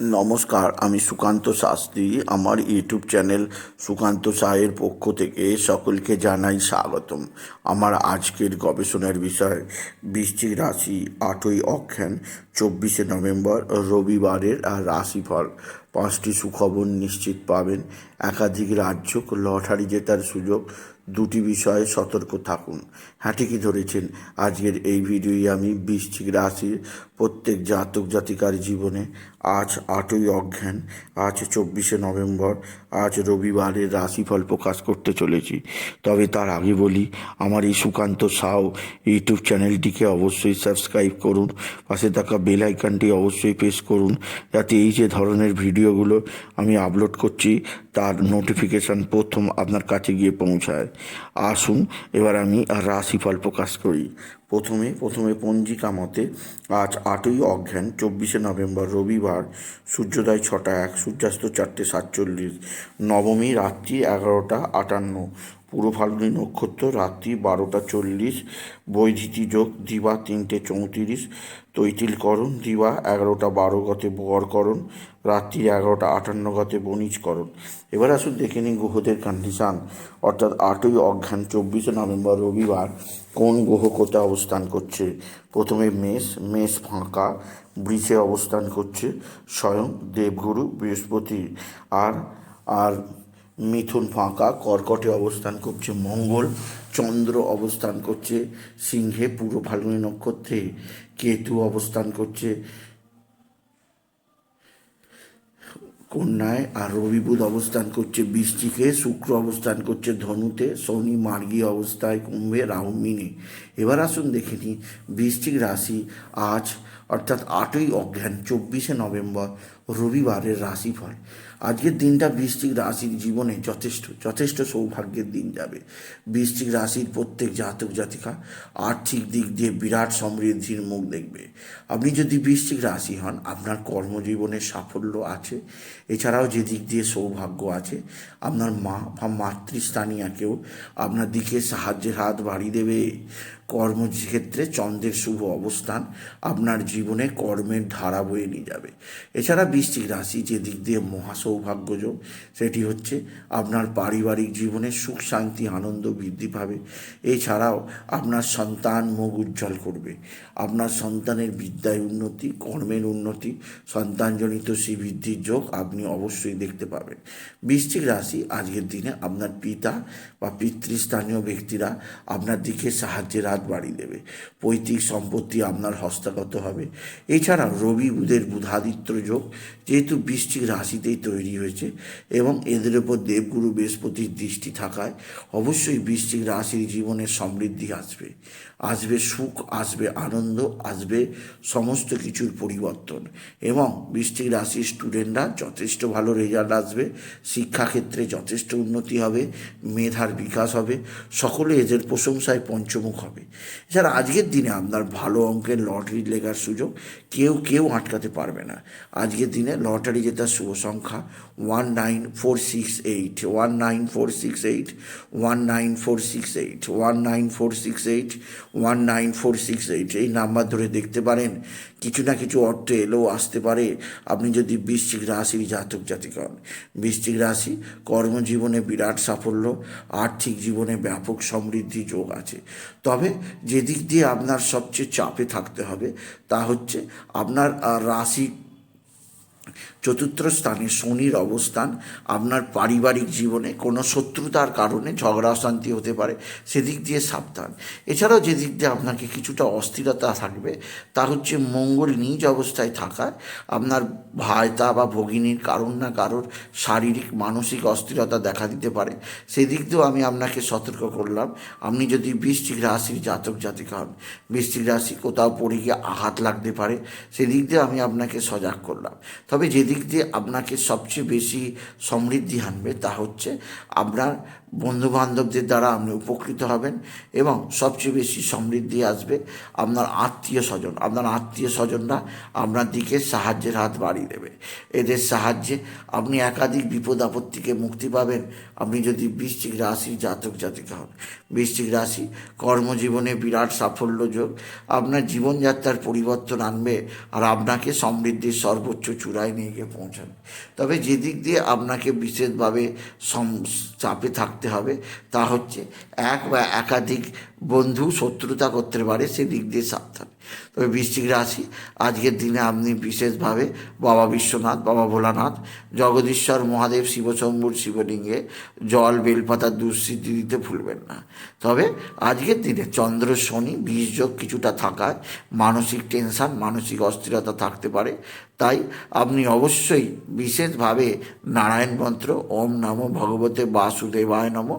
নমস্কার, আমি সুকান্ত শাস্ত্রী। আমার ইউটিউব চ্যানেল সুকান্ত সাহের পক্ষ থেকে সকলকে জানাই স্বাগতম। আমার আজকের গবেষণার বিষয়, বৃশ্চিক রাশি আটই অক্ষান চব্বিশে নভেম্বর, রবিবারের রাশিফল। পাঁচটি সুখবর নিশ্চিত পাবেন। একাধিক রাজ্য লটারি জেতার সুযোগ দুটি বিষয়ে সতর্ক থাকুন। হ্যাঁ ঠিকই ধরেছেন? আজকের এই ভিডিওই আমি বৃশ্চিক রাশির প্রত্যেক জাতক জাতিকার জীবনে। আজ আটই অজ্ঞান আজ চব্বিশে নভেম্বর, আজ রবিবারের রাশিফল প্রকাশ করতে চলেছি। তবে তার আগে বলি, আমার এই সুকান্ত সাউ ইউটিউব চ্যানেলটিকে অবশ্যই সাবস্ক্রাইব করুন, পাশে থাকা বেল আইকনটি অবশ্যই প্রেস করুন, যাতে এই যে ধরনের ভিডিওগুলো আমি আপলোড করছি, তার নোটিফিকেশান প্রথম আপনার কাছে গিয়ে পৌঁছায়। আসুন, এবার আমি রাশিফল প্রকাশ করি। প্রথমে প্রথমে পঞ্জিকা মতে আজ আটই অজ্ঞান চব্বিশে নভেম্বর, রবিবার, সূর্যোদয় ছটা এক, সূর্যাস্ত চারটে সাতচল্লিশ, নবমী রাত্রি এগারোটা আটান্ন পূর্ব ফাল্গুনী নক্ষত্র, রাত্রি বারোটা চল্লিশ বৈধিতি যোগ, দিবা তিনটে চৌত্রিশ, তৈতিলকরণ, দিবা এগারোটা বারো গতে বরকরণ, রাত্রি এগারোটা আটান্ন গতে বণিজকরণ। এবার আসুন দেখে নিন গ্রহদের কন্ডিশান অর্থাৎ আটই অজ্ঞান চব্বিশে নভেম্বর রবিবার কোন গ্রহ কোথায় অবস্থান করছে? প্রথমে মেষ মেষ ফাঁকা, বৃষে অবস্থান করছে, স্বয়ং দেবগুরু বৃহস্পতি। আর আর মিথুন ফাঁকা, কর্কটে অবস্থান করছে মঙ্গল, চন্দ্র অবস্থান করছে সিংহে পূর্ব ফাল্গুনী নক্ষত্রে কেতু অবস্থান করছে কন্যায়, আর রবি বুধ অবস্থান করছে বৃষ্টিকে শুক্র অবস্থান করছে ধনুতে, শনি মার্গী অবস্থায় কুম্ভে, রাহু মিনে। এবার আসুন দেখে নিই, বৃশ্চিক রাশি আজ, অর্থাৎ আটই অজ্ঞান, চব্বিশে নভেম্বর, রবিবারের রাশিফল। আজকের দিনটা বৃষ্টিক রাশির জীবনে যথেষ্ট যথেষ্ট সৌভাগ্যের দিন যাবে। বৃশ্চিক রাশির প্রত্যেক জাতক জাতিকা আর্থিক দিক দিয়ে বিরাট সমৃদ্ধির মুখ দেখবে। আপনি যদি বৃশ্চিক রাশি হন, আপনার কর্মজীবনে সাফল্য আছে। এছাড়াও যে দিক দিয়ে সৌভাগ্য আছে, আপনার মা বা মাতৃস্থানীয় কেউ আপনার দিকে সাহায্যের হাত বাড়িয়ে দেবে। কর্মক্ষেত্রে চন্দ্রের শুভ অবস্থান আপনার জীবনে কর্মের ধারা বয়ে নিয়ে যাবে। এছাড়া বৃশ্চিক রাশি যে দিক দিয়ে মহা সৌভাগ্যযোগ সেটি হচ্ছে আপনার পারিবারিক জীবনে সুখ, শান্তি, আনন্দ বৃদ্ধি পাবে। এছাড়াও আপনার সন্তান মুখ উজ্জ্বল করবে। আপনার সন্তানের বিদ্যায় উন্নতি, কর্মের উন্নতি, সন্তানজনিত শ্রীবৃদ্ধির যোগ আপনি অবশ্যই দেখতে পাবেন। বৃশ্চিক রাশি আজকের দিনে আপনার পিতা বা পিতৃস্থানীয় ব্যক্তিরা আপনার দিকে সাহায্যের হাত বাড়িয়ে দেবে। পৈতৃক সম্পত্তি আপনার হস্তগত হবে। এছাড়া রবি, বুধের বুধাদিত্য যোগ যেহেতু বৃশ্চিক রাশিতেই তৈরি হয়েছে এবং এদের উপর দেবগুরু বৃহস্পতির দৃষ্টি থাকায় অবশ্যই বৃশ্চিক রাশির জীবনে সমৃদ্ধি আসবে। আসবে সুখ, আসবে আনন্দ, আসবে সমস্ত কিছুর পরিবর্তন এবং বৃশ্চিক রাশির স্টুডেন্টরা যথেষ্ট ভালো রেজাল্ট আসবে, শিক্ষাক্ষেত্রে যথেষ্ট উন্নতি হবে, মেধার বিকাশ হবে, সকলে এদের প্রশংসায় পঞ্চমুখ হবে। এছাড়া আজকের দিনে আপনার ভালো অঙ্কের লটারি লেগার সুযোগ কেউ কেউ আটকাতে পারবে না। আজকের দিনে লটারি জেতার শুভ সংখ্যা one nine four six eight one nine four six eight one nine four six eight one nine four six eight one nine four six eight এই নাম্বার ধরে দেখতে পারেন, কিছু না কিছু অর্থ এলেও আসতে পারে। আপনি যদি বৃশ্চিক রাশির জাতক জাতিকা হন বৃশ্চিক রাশি কর্মজীবনে বিরাট সাফল্য, আর্থিক জীবনে ব্যাপক সমৃদ্ধি যোগ আছে। তবে যে দিক দিয়ে আপনার সবচেয়ে চাপে থাকতে হবে, তা হচ্ছে আপনার রাশি চতুর্থ স্থানে শনির অবস্থান, আপনার পারিবারিক জীবনে কোনো শত্রুতার কারণে ঝগড়া অশান্তি হতে পারে, সেদিক দিয়ে সাবধান। এছাড়াও যেদিক দিয়ে আপনাকে কিছুটা অস্থিরতা থাকবে, তা হচ্ছে মঙ্গল নিজ অবস্থায় থাকায় আপনার ভাইতা বা ভগিনীর কারণ না কারোর শারীরিক, মানসিক অস্থিরতা দেখা দিতে পারে। সেদিক দিয়েও আমি আপনাকে সতর্ক করলাম, আপনি যদি বৃশ্চিক রাশির জাতক জাতিকা হন, বৃশ্চিক রাশি কোথাও পড়ে গিয়ে আঘাত লাগতে পারে, সেদিক দিয়ে আমি আপনাকে সজাগ করলাম। তবে যে দিক দিয়ে আপনাকে সবচেয়ে বেশি সমৃদ্ধি আনবে তা হচ্ছে আপনার বন্ধু বান্ধবদের দ্বারা আপনি উপকৃত হবেন এবং সবচেয়ে বেশি সমৃদ্ধি আসবে আপনার আত্মীয় স্বজন। আপনার আত্মীয় স্বজনরা আপনার দিকে সাহায্যের হাত বাড়িয়ে দেবে। এদের সাহায্যে আপনি একাধিক বিপদ আপদ থেকে মুক্তি পাবেন। আপনি যদি বৃশ্চিক রাশির জাতক, জাতিকা হন। বৃশ্চিক রাশি কর্মজীবনে বিরাট সাফল্য যোগ। আপনার জীবনযাত্রার পরিবর্তন আনবে আর আপনাকে সমৃদ্ধির সর্বোচ্চ চূড়ায় নিয়ে গিয়ে পৌঁছাবে। তবে যেদিক দিয়ে আপনাকে বিশেষভাবে চাপে থাকতে হবে। তা হচ্ছে এক বা একাধিক বন্ধু শত্রুতা করতে পারে সেদিক দিয়ে সাবধান। তবে বৃশ্চিক রাশি, আজকের দিনে আপনি বিশেষভাবে বাবা বিশ্বনাথ, বাবা ভোলানাথ, জগদীশ্বর, মহাদেব, শিবশম্ভুর শিবলিঙ্গে জল, বেলপাতা, দুঃসিদ্ধি দিতে ভুলবেন না। তবে আজকের দিনে চন্দ্র, শনি বীজযোগ কিছুটা থাকায় মানসিক টেনশন, মানসিক অস্থিরতা থাকতে পারে। তাই আপনি অবশ্যই বিশেষভাবে নারায়ণ মন্ত্র, ওম নমো ভগবতে বাসুদেবায় নমো,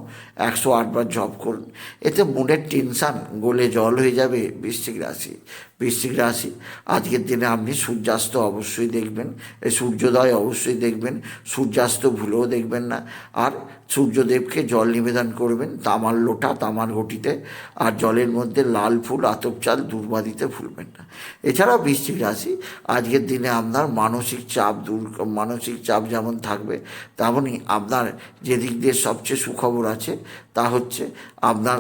একশো আটবার জপ করুন। এতে মনের টেনশান, গোলে জল হয়ে যাবে বৃশ্চিক রাশি। বৃশ্চিক রাশি। আজকের দিনে আপনি সূর্যাস্ত অবশ্যই দেখবেন এই সূর্যোদয় অবশ্যই দেখবেন, সূর্যাস্ত ভুলেও দেখবেন না। আর সূর্যদেবকে জল নিবেদন করবেন, তামার লোটা, তামার ঘটিতে, আর জলের মধ্যে লাল ফুল, আতপ চাল, দুর্বা দিতে ভুলবেন না। এছাড়াও বৃশ্চিক রাশি, আজকের দিনে আপনার মানসিক চাপ দূর, মানসিক চাপ যেমন থাকবে তেমনই আপনার যেদিক দিয়ে সবচেয়ে সুখবর আছে, তা হচ্ছে আপনার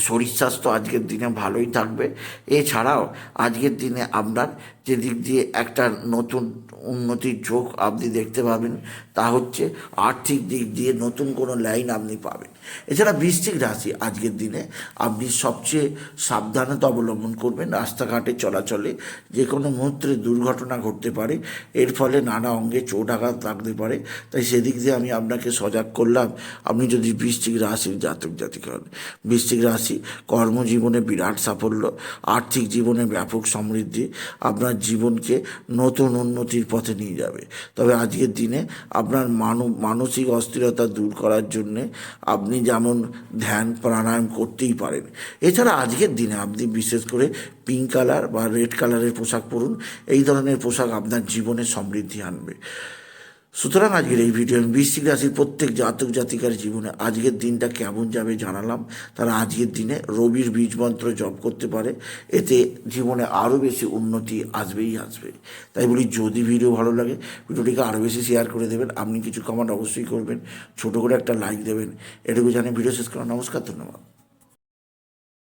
শরীর স্বাস্থ্য আজকের দিনে ভালোই থাকবে। এছাড়াও আজকের দিনে আপনার যে দিক দিয়ে একটা নতুন উন্নতির যোগ আপনি দেখতে পাবেন, তা হচ্ছে আর্থিক দিক দিয়ে নতুন কোনো লাইন আপনি পাবেন। এছাড়া বৃশ্চিক রাশি আজকের দিনে আপনি সবচেয়ে সাবধানতা অবলম্বন করবেন রাস্তাঘাটে চলাচলে। যে কোনো মুহূর্তে দুর্ঘটনা ঘটতে পারে, এর ফলে নানা অঙ্গে চোট আঘাত লাগতে পারে। তাই সেদিক দিয়ে আমি আপনাকে সজাগ করলাম, আপনি যদি বৃশ্চিক রাশির জাতক জাতিকা হন। বৃশ্চিক রাশি কর্মজীবনে বিরাট সাফল্য, আর্থিক জীবনে ব্যাপক সমৃদ্ধি, আপনার জীবনকে নতুন উন্নতির পথে নিয়ে যাবে। তবে আজকের দিনে আপনার মানব, মানসিক অস্থিরতা দূর করার জন্যে আপনি যেমন ধ্যান, প্রাণায়াম করতেই পারেন। এছাড়া আজকের দিনে আপনি বিশেষ করে পিঙ্ক কালার বা রেড কালারের পোশাক পরুন। এই ধরনের পোশাক আপনার জীবনে সমৃদ্ধি আনবে। সুতরাং আজকের এই ভিডিও আমি বৃশ্চিক রাশির প্রত্যেক জাতক জাতিকার জীবনে আজকের দিনটা কেমন যাবে জানালাম। তারা আজকের দিনে রবির বীজ মন্ত্র জপ করতে পারে। এতে জীবনে আরও বেশি উন্নতি আসবেই আসবে। তাই বলি, যদি ভিডিও ভালো লাগে, ভিডিওটিকে আরও বেশি শেয়ার করে দেবেন। আপনি কিছু কমেন্ট অবশ্যই করবেন। ছোটো করে একটা লাইক দেবেন। এটুকু জানে ভিডিও শেষ করা নমস্কার, ধন্যবাদ।